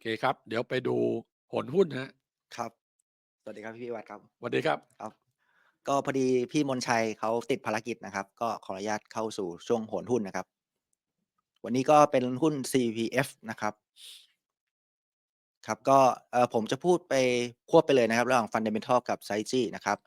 เคครับ เดี๋ยวไปดูผลหุ้นครับครับ สวัสดีครับพี่วัดครับ สวัสดีครับ ครับ ก็พอดีพี่มนชัยเขาติดภารกิจนะครับ ก็ขออนุญาตเข้าสู่ช่วงโหนหุ้นนะครับ วันนี้ก็เป็นหุ้น CPF นะครับ ครับก็เอ่อผมจะพูดไปควบไปเลยนะครับ ระหว่าง Fundamental กับ Strategy นะครับ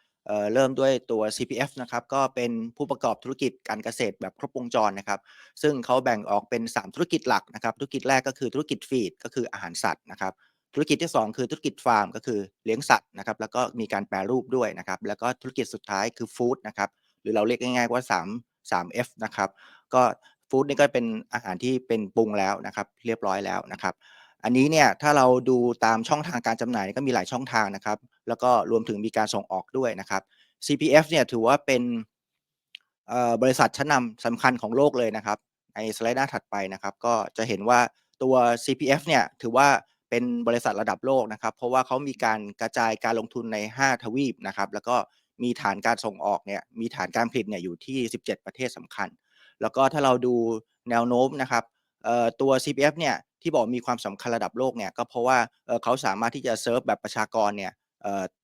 เริ่มด้วยตัว CPF นะครับก็เป็นผู้ประกอบธุรกิจการเกษตรแบบครบวงจรนะครับ ซึ่งเขาแบ่งออกเป็น 3 ธุรกิจหลักนะครับ ธุรกิจแรกก็คือธุรกิจ Feed ก็คืออาหารสัตว์นะครับ ธุรกิจที่ 2 คือธุรกิจฟาร์มก็คือเลี้ยงสัตว์นะครับ แล้วก็มีการแปรรูปด้วยนะครับ แล้วก็ธุรกิจสุดท้ายคือฟู้ดนะครับ หรือเราเรียกง่ายๆว่า 3 3F นะครับ ก็ฟู้ดนี่ก็เป็นอาหารที่เป็นปรุงแล้วนะครับ เรียบร้อยแล้วนะครับ อันนี้เนี่ยถ้าเราดูตามช่องทางการจำหน่ายก็มีหลายช่องทางนะครับ แล้วก็รวมถึงมีการส่งออกด้วยนะครับ CPF เนี่ยถือว่าเป็นบริษัทชั้นนำสำคัญของโลกเลยนะครับ ในสไลด์หน้าถัดไปนะครับ ก็จะเห็นว่าตัว CPF เนี่ยถือว่าเป็นบริษัทระดับโลกนะครับ เพราะว่าเขามีการกระจายการลงทุนใน 5 ทวีปนะครับ แล้วก็มีฐานการส่งออกเนี่ยมีฐานการผลิตเนี่ยอยู่ที่ 17 ประเทศสำคัญ แล้วก็ถ้าเราดูแนวโน้มนะครับ ตัว CPF เนี่ยที่บอกมีความสำคัญระดับโลกเนี่ยก็เพราะว่าเขาสามารถที่จะเซิร์ฟแบบประชากรเนี่ย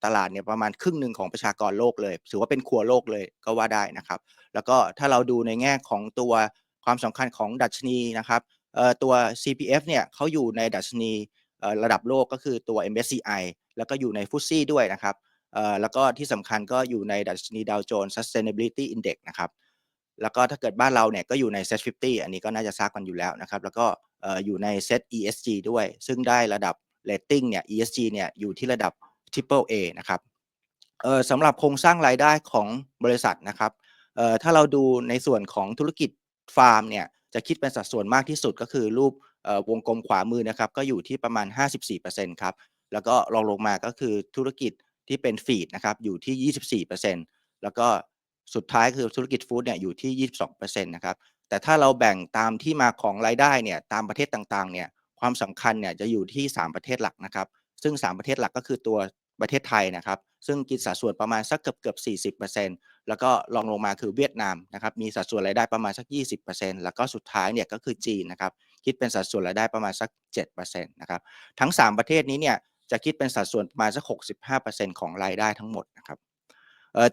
ตลาดเนี่ยประมาณครึ่งหนึ่งของประชากรโลกเลย ถือว่าเป็นครัวโลกเลยก็ว่าได้นะครับ แล้วก็ถ้าเราดูในแง่ของตัวความสำคัญของดัชนีนะครับตัว CPF เนี่ยเขาอยู่ในดัชนีระดับโลกก็คือตัว MSCI แล้วก็อยู่ใน FTSE ด้วยนะครับแล้วก็ที่สำคัญก็อยู่ในดัชนี Dow Jones Sustainability Index นะครับ แล้วก็ถ้าเกิดบ้านเราเนี่ยก็อยู่ใน SET 50 อันนี้ก็น่าจะทราบกันอยู่แล้วนะครับ แล้วก็อยู่ใน SET ESG ด้วย ซึ่งได้ระดับเรตติ้งเนี่ย ESG เนี่ยอยู่ที่ระดับ Triple A นะครับสำหรับโครงสร้างรายได้ของบริษัทนะครับถ้าเราดูในส่วนของธุรกิจฟาร์มเนี่ยจะคิดเป็นสัดส่วนมากที่สุดก็คือรูปวงกลมขวามือนะครับก็อยู่ที่ประมาณ 54%ครับแล้วก็รองลงมาก็คือธุรกิจที่เป็น Feed นะครับอยู่ที่ 24%แล้วก็ สุดท้ายคือธุรกิจฟู้ดเนี่ยอยู่ที่ 22%นะครับแต่ถ้าเราแบ่งตามที่มาของรายได้เนี่ยตามประเทศต่างๆเนี่ยความสำคัญเนี่ยจะอยู่ที่ 3 ประเทศหลักนะครับ ซึ่ง 3 ประเทศหลักก็คือตัวประเทศไทยนะครับ ซึ่งกินสัดส่วนประมาณสักเกือบๆ40%แล้วก็รองลงมาคือเวียดนามนะครับ มีสัดส่วนรายได้ประมาณสัก 20%แล้วก็สุดท้ายเนี่ยก็คือจีนนะครับ คิดเป็นสัดส่วนรายได้ประมาณสัก7%นะครับ ทั้ง 3 ประเทศนี้เนี่ยจะคิดเป็นสัดส่วนประมาณสัก 65%ของรายได้ทั้งหมดนะครับ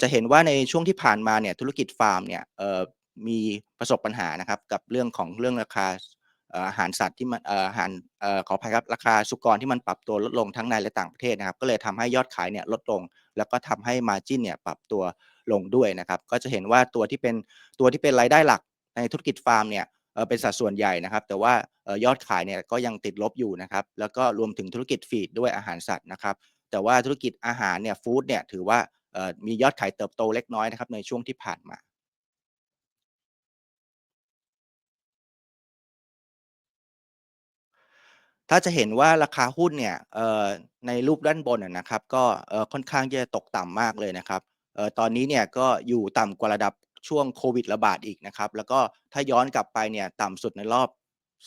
จะเห็นว่าในช่วงที่ผ่านมาเนี่ยธุรกิจฟาร์มเนี่ยมีประสบปัญหานะครับกับเรื่องของเรื่องราคาอาหารสัตว์ที่มันอาหารอขออภัยครับราคาสุกรที่มันปรับตัวลดลงทั้งในและต่างประเทศนะครับ ก็เลยทำให้ยอดขายเนี่ยลดลง แล้วก็ทำให้ Margin เนี่ยปรับตัวลงด้วยนะครับ ก็จะเห็นว่าตัวที่เป็นตัวที่เป็นรายได้หลักในธุรกิจฟาร์มเนี่ยเป็นสัดส่วนใหญ่นะครับ แต่ว่ายอดขายเนี่ยก็ยังติดลบอยู่นะครับ แล้วก็รวมถึงธุรกิจ Feed ด้วยอาหารสัตว์นะครับ แต่ว่าธุรกิจอาหารเนี่ยฟู้ดเนี่ยถือว่า มียอดขายเติบโตเล็กน้อยนะครับในช่วงที่ผ่านมาถ้าจะเห็นว่าราคาหุ้นเนี่ยในรูปด้านบนนะครับก็ค่อนข้างจะตกต่ำมากเลยนะครับตอนนี้เนี่ยก็อยู่ต่ำกว่าระดับช่วงโควิดระบาดอีกนะครับแล้วก็ถ้าย้อนกลับไปเนี่ยต่ำสุดในรอบ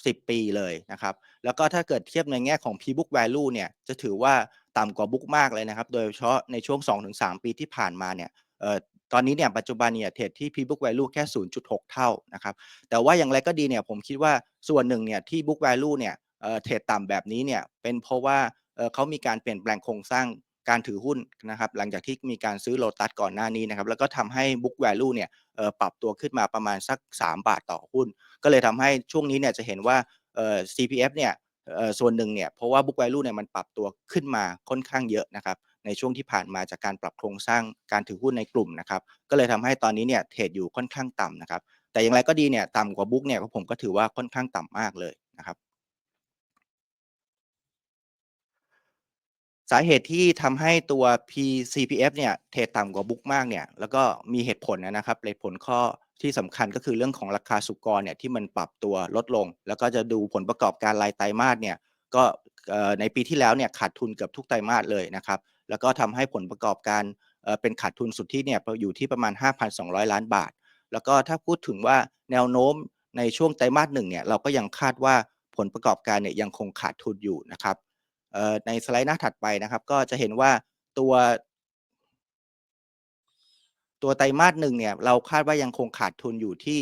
10 ปีเลยนะครับแล้วก็ถ้าเกิดเทียบในแง่ของ P book value เนี่ยจะถือว่า ต่ำกว่า book มากเลยนะครับ โดยเฉพาะในช่วง 2-3 ปีที่ผ่านมาเนี่ยออตอนนี้เนี่ยปัจจุบันเนี่ยเทรดที่ Pre-book value แค่ 0.6 เท่านะครับแต่ว่าอย่างไรก็ดีเนี่ยผมคิดว่าส่วนหนึ่งเนี่ยที่ book value เนี่ยเทรดต่ำแบบนี้เนี่ยเป็นเพราะว่าเเขามีการเปลี่ยนแปลงโครงสร้างการถือหุ้นนะครับหลังจากที่มีการซื้อ Lotus ก่อนหน้านี้นะครับแล้วก็ทำให้ book value เนี่ยปรับตัวขึ้นมาประมาณสัก 3 บาทต่อหุ้น ก็เลยทำให้ช่วงนี้เนี่ยจะเห็นว่า CPF เนี่ย ส่วนหนึ่งเนี่ยเพราะว่า book value เนี่ยมันปรับตัวขึ้นมาค่อนข้างเยอะนะครับในช่วงที่ผ่านมาจากการปรับโครงสร้างการถือหุ้นในกลุ่มนะครับก็เลยทำให้ตอนนี้เนี่ยเทรดอยู่ค่อนข้างต่ำนะครับแต่อย่างไรก็ดีเนี่ยต่ำกว่า book เนี่ยผมก็ถือว่าค่อนข้างต่ำมากเลยนะครับสาเหตุที่ทำให้ตัว P CPF เนี่ยเทรดต่ำกว่า book มากเนี่ยแล้วก็มีเหตุผลนะครับเหตุผลข้อ ที่สำคัญก็คือเรื่องของราคาสุกรเนี่ยที่มันปรับตัวลดลง แล้วก็จะดูผลประกอบการรายไตรมาสเนี่ยก็ในปีที่แล้วเนี่ยขาดทุนเกือบทุกไตรมาสเลยนะครับ แล้วก็ทำให้ผลประกอบการเป็นขาดทุนสุดทธิเนี่ยอยู่ที่ประมาณ 5,200 ล้านบาท แล้วก็ถ้าพูดถึงว่าแนวโน้มในช่วงไตรมาส1เนี่ยเราก็ยังคาดว่าผลประกอบการเนี่ยยังคงขาดทุนอยู่นะครับในสไลด์หน้าถัดไปนะครับ ก็จะเห็นว่าตัว ตัวไตรมาส1เนี่ยเราคาดว่ายังคงขาดทุนอยู่ที่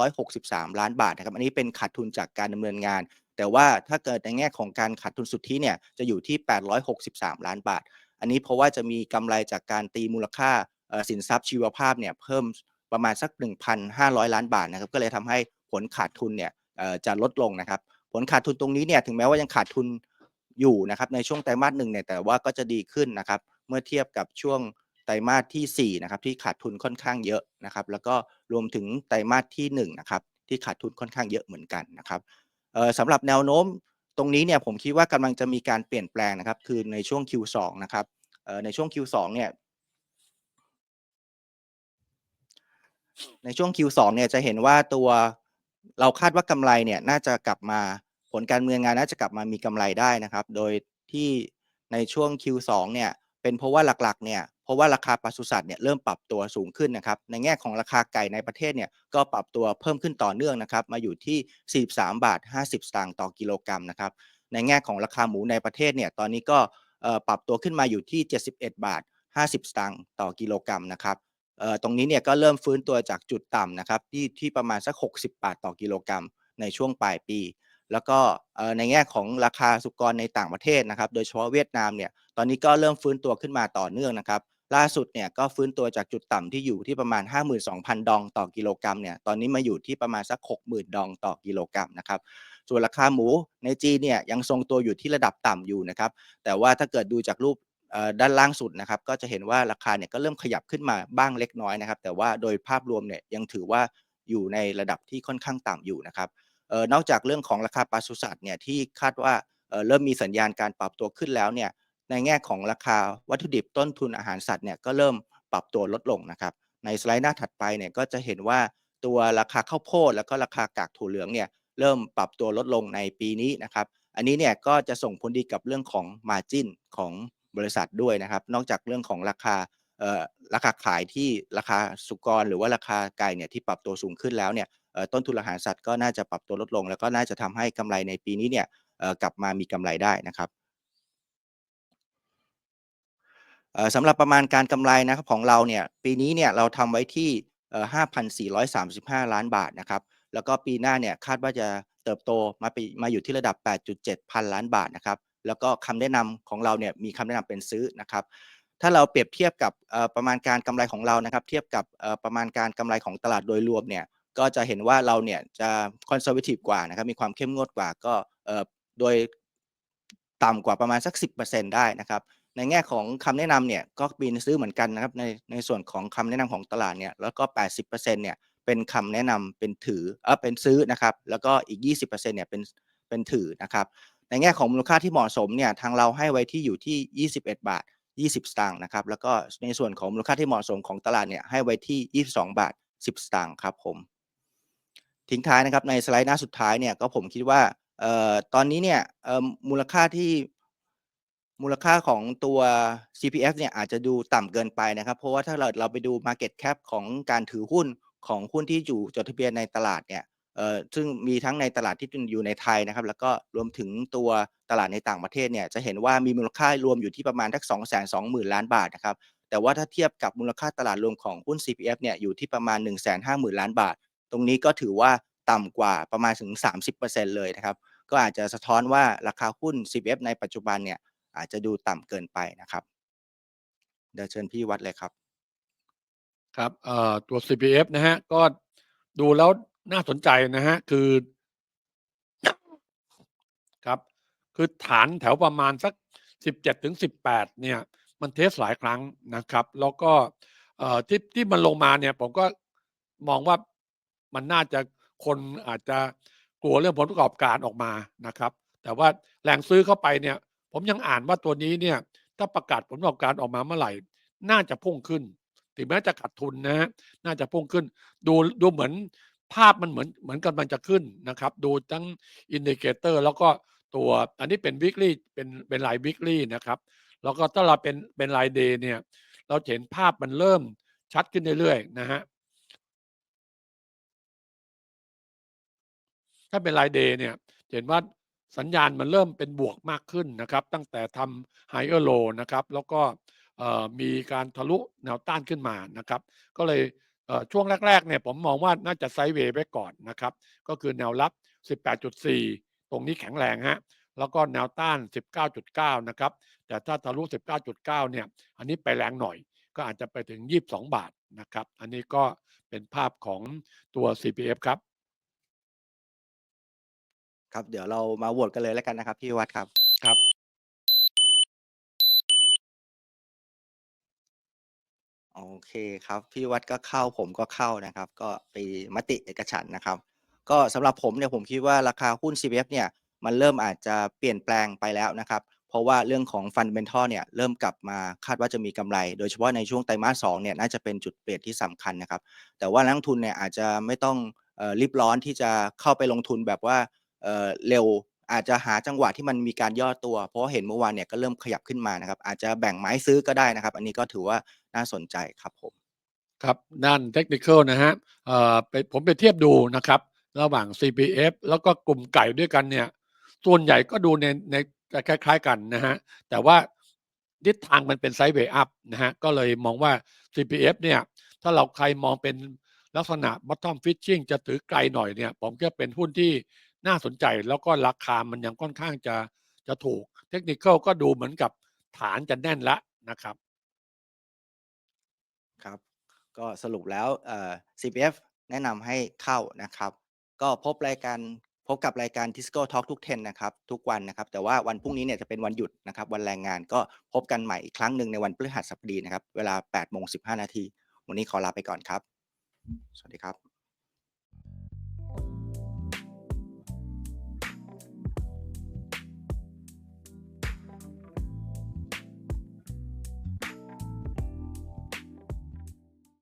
2,363 ล้านบาทนะครับ อันนี้เป็นขาดทุนจากการดำเนินงาน แต่ว่าถ้าเกิดในแง่ของการขาดทุนสุทธิเนี่ยจะอยู่ที่ 863 ล้านบาท อันนี้เพราะว่าจะมีกำไรจากการตีมูลค่าสินทรัพย์ชีวภาพเนี่ยเพิ่มประมาณสัก 1,500 ล้านบาทนะครับ ก็เลยทำให้ผลขาดทุนเนี่ยจะลดลงนะครับ ผลขาดทุนตรงนี้เนี่ยถึงแม้ว่ายังขาดทุนอยู่นะครับในช่วงไตรมาสหนึ่งเนี่ยแต่ว่าก็จะดีขึ้นนะครับเมื่อเทียบกับช่วง ไตรมาสที่4นะครับที่ขาดทุนค่อนข้างเยอะนะครับ แล้วก็รวมถึงไตรมาสที่1นะครับที่ขาดทุนค่อนข้างเยอะเหมือนกันนะครับสำหรับแนวโน้มตรงนี้เนี่ยผมคิดว่ากำลังจะมีการเปลี่ยนแปลงนะครับ คือในช่วง Q2 นะครับในช่วง Q2 เนี่ยในช่วง Q2 เนี่ยจะเห็นว่าตัวเราคาดว่ากำไรเนี่ยน่าจะกลับมาผลการเมืองงานน่าจะกลับมามีกำไรได้นะครับ โดยที่ในช่วง Q2 เนี่ย เป็นเพราะว่าหลักๆเนี่ยเพราะว่าราคาปศุสัตว์เนี่ยเริ่มปรับตัวสูงขึ้นนะครับในแง่ของราคาไก่ในประเทศเนี่ยก็ปรับตัวเพิ่มขึ้นต่อเนื่องนะครับมาอยู่ที่ 43 บาท 50 สตางค์ต่อกิโลกรัมนะครับในแง่ของราคาหมูในประเทศเนี่ยตอนนี้ก็ปรับตัวขึ้นมาอยู่ที่ 71 บาท 50 สตางค์ต่อกิโลกรัมนะครับตรงนี้เนี่ยก็เริ่มฟื้นตัวจากจุดต่ำนะครับที่ที่ประมาณสัก 60 บาทต่อกิโลกรัมในช่วงปลายปี แล้วก็ในแง่ของราคาสุกรในต่างประเทศนะครับ โดยเฉพาะเวียดนามเนี่ยตอนนี้ก็เริ่มฟื้นตัวขึ้นมาต่อเนื่องนะครับ ล่าสุดเนี่ยก็ฟื้นตัวจากจุดต่ำที่อยู่ที่ประมาณ 52,000 ดองต่อกิโลกรัมเนี่ยตอนนี้มาอยู่ที่ประมาณสัก 60,000 ดองต่อกิโลกรัมนะครับส่วนราคาหมูในจีนเนี่ยยังทรงตัวอยู่ที่ระดับต่ำอยู่นะครับแต่ว่าถ้าเกิดดูจากรูปด้านล่างสุดนะครับก็จะเห็นว่าราคาเนี่ยก็เริ่มขยับขึ้นมาบ้างเล็กน้อยนะครับ แต่ว่าโดยภาพรวมเนี่ยยังถือว่าอยู่ในระดับที่ค่อนข้างต่ำอยู่นะครับ นอกจากเรื่องของราคาปศุสัตว์เนี่ยที่คาดว่าเเริ่มมีสัญญาณการปรับตัวขึ้นแล้วเนี่ยในแง่ของราคาวัตถุดิบต้นทุนอาหารสัตว์เนี่ยก็เริ่มปรับตัวลดลงนะครับ ในสไลด์หน้าถัดไปเนี่ยก็จะเห็นว่าตัวราคาข้าวโพดแล้วก็ราคากากถั่วเหลืองเนี่ยเริ่มปรับตัวลดลงในปีนี้นะครับ อันนี้เนี่ยก็จะส่งผลดีกับเรื่องของ Margin ของบริษัทด้วยนะครับ นอกจากเรื่องของราคาราคาขายที่ราคาสุกรหรือว่าราคาไก่เนี่ยที่ปรับตัวสูงขึ้นแล้วเนี่ย ต้นทุนอาหารสัตว์ก็น่าจะปรับตัวลดลง แล้วก็น่าจะทำให้กำไรในปีนี้เนี่ยกลับมามีกำไรได้นะครับสำหรับประมาณการกำไรนะครับของเราเนี่ยปีนี้เนี่ยเราทำไว้ที่เอ่อ5,435 ล้านบาทนะครับแล้วก็ปีหน้าเนี่ยคาดว่าจะเติบโตมาไปมาอยู่ที่ระดับ 8.7 พันล้านบาทนะครับแล้วก็คำแนะนำของเราเนี่ยมีคำแนะนำเป็นซื้อนะครับถ้าเราเปรียบเทียบกับประมาณการกำไรของเรานะครับ เทียบกับประมาณการกำไรของตลาดโดยรวมเนี่ย ก็จะเห็นว่าเราเนี่ยจะคอนเซอร์ a t ทีฟกว่านะครับมีความเข้มงวดกว่าก็โดยต่ำกว่าประมาณสัก 10%ได้นะครับในแง่ของคำแนะนำเนี่ยก็มีซื้อเหมือนกันนะครับในในส่วนของคำแนะนำของตลาดเนี่ยแล้วก็ 80%เนี่ยเป็นคำแนะนำเป็นถือเออเป็นซื้อนะครับแล้วก็อีก 20%เนี่ยเป็นเป็นถือนะครับในแง่ของมูลค่าที่เหมาะสมเนี่ยทางเราให้ไว้ที่อยู่ที่ 21 บาท 20 สตางค์นะครับแล้วก็ในส่วนของมูลค่าที่เหมาะสมของตลาดเนี่ยให้ไว้ที่ 22 บาท 10 สตางค์ครับผม ทิ้งท้ายนะครับในสไลด์หน้าสุดท้ายเนี่ยก็ผมคิดว่าเอ่อตอนนี้เนี่ยเอ่อมูลค่าที่มูลค่าของตัว CPF เนี่ยอาจจะดูต่ำเกินไปนะครับ เพราะว่าถ้าเราเราไปดู Market Cap ของการถือหุ้นของหุ้นที่อยู่จดทะเบียนในตลาดเนี่ยเอ่อซึ่งมีทั้งในตลาดที่อยู่ในไทยนะครับ แล้วก็รวมถึงตัวตลาดในต่างประเทศเนี่ยจะเห็นว่ามีมูลค่ารวมอยู่ที่ประมาณทัก220,000 ล้านบาทนะครับแต่ว่าถ้าเทียบกับมูลค่าตลาดรวมของหุ้น CPF เนี่ยอยู่ที่ประมาณ 150,000 ล้านบาท ตรงนี้ก็ถือว่าต่ำกว่าประมาณถึง 30%เลยนะครับ ก็อาจจะสะท้อนว่าราคาหุ้น CPF ในปัจจุบันเนี่ยอาจจะดูต่ำเกินไปนะครับ เดี๋ยวเชิญพี่วัดเลยครับ ครับเอ่อตัว CPF นะฮะ ก็ดูแล้วน่าสนใจนะฮะ คือ ครับ คือฐานแถวประมาณสัก 17ถึง18 เนี่ย มันเทสหลายครั้งนะครับ แล้วก็เอ่อที่ที่มันลงมาเนี่ย ผมก็มองว่า มันน่าจะคนอาจจะกลัวเรื่องผลประกอบการออกมานะครับ แต่ว่าแหล่งซื้อเข้าไปเนี่ย ผมยังอ่านว่าตัวนี้เนี่ย ถ้าประกาศผลประกอบการออกมาเมื่อไหร่ น่าจะพุ่งขึ้น ถึงแม้จะขาดทุนนะฮะน่าจะพุ่งขึ้น ดูดูเหมือนภาพมันเหมือนเหมือนกำลังจะขึ้นนะครับ ดูทั้งอินดิเคเตอร์แล้วก็ตัวอันนี้เป็น weekly เป็นเป็นราย weekly นะครับ แล้วก็ถ้าเราเป็นเป็นราย day เนี่ย เราเห็นภาพมันเริ่มชัดขึ้นเรื่อยๆนะฮะ ถ้าเป็นราย day เนี่ยเห็นว่าสัญญาณมันเริ่มเป็นบวกมากขึ้นนะครับ ตั้งแต่ทำ higher low นะครับ แล้วก็มีการทะลุแนวต้านขึ้นมานะครับ ก็เลยเช่วงแรกๆเนี่ยผมมองว่าน่าจะไซด์เวย์ไว้ก่อนนะครับ ก็คือแนวรับ 18.4 ตรงนี้แข็งแรงฮะแล้วก็แนวต้าน 19.9 นะครับ แต่ถ้าทะลุ 19.9 เนี่ย อันนี้ไปแรงหน่อย ก็อาจจะไปถึง 22 บาทนะครับ อันนี้ก็เป็นภาพของตัว CPF ครับ ครับ เดี๋ยวเรามาโหวตกันเลยแล้วกันนะครับพี่วิวัฒน์ครับ ครับ โอเคครับพี่วิวัฒน์ก็เข้าผมก็เข้านะครับ ก็ไปมติเอกฉันท์นะครับ ก็สำหรับผมเนี่ยผมคิดว่าราคาหุ้น CPF เนี่ยมันเริ่มอาจจะเปลี่ยนแปลงไปแล้วนะครับ เพราะว่าเรื่องของ Fundamental เนี่ยเริ่มกลับมาคาดว่าจะมีกำไร โดยเฉพาะในช่วงไตรมาส2เนี่ยน่าจะเป็นจุดเปลี่ยนที่สำคัญนะครับ แต่ว่านักลงทุนเนี่ยอาจจะไม่ต้องเอ่อรีบร้อนที่จะเข้าไปลงทุนแบบว่า เออเร็วอาจจะหาจังหวะที่มันมีการย่อตัว เพราะเห็นเมื่อวานเนี่ยก็เริ่มขยับขึ้นมานะครับ อาจจะแบ่งไม้ซื้อก็ได้นะครับ อันนี้ก็ถือว่าน่าสนใจครับผม ครับด้านเทคนิคนะฮะเอ่อไปผมไปเทียบดูนะครับ ระหว่าง CPF แล้วก็กลุ่มไก่ด้วยกันเนี่ย ส่วนใหญ่ก็ดูในในคล้ายๆกันนะฮะ แต่ว่าทิศทางมันเป็นไซด์เวย์อัพนะฮะ ก็เลยมองว่า CPF เนี่ย ถ้าเราใครมองเป็นลักษณะ bottom fishing จะถือไกลหน่อยเนี่ย ผมก็เป็นหุ้นที่ น่าสนใจแล้วก็ราคามันยังค่อนข้างจะจะถูก เทคนิคก็ดูเหมือนกับฐานจะแน่นล้วนะครับ ครับ ก็สรุปแล้วเอ่อ CPF แนะนำให้เข้านะครับ ก็พบรายการพบกับรายการ Tisco Talk ทุก10นะครับ ทุกวันนะครับ แต่ว่าวันพรุ่งนี้เนี่ยจะเป็นวันหยุดนะครับ วันแรงงานก็พบกันใหม่อีกครั้งหนึ่งในวันพฤหัสบดีนะครับ เวลา8โมง15 นาที วันนี้ขอลาไปก่อนครับ สวัสดีครับ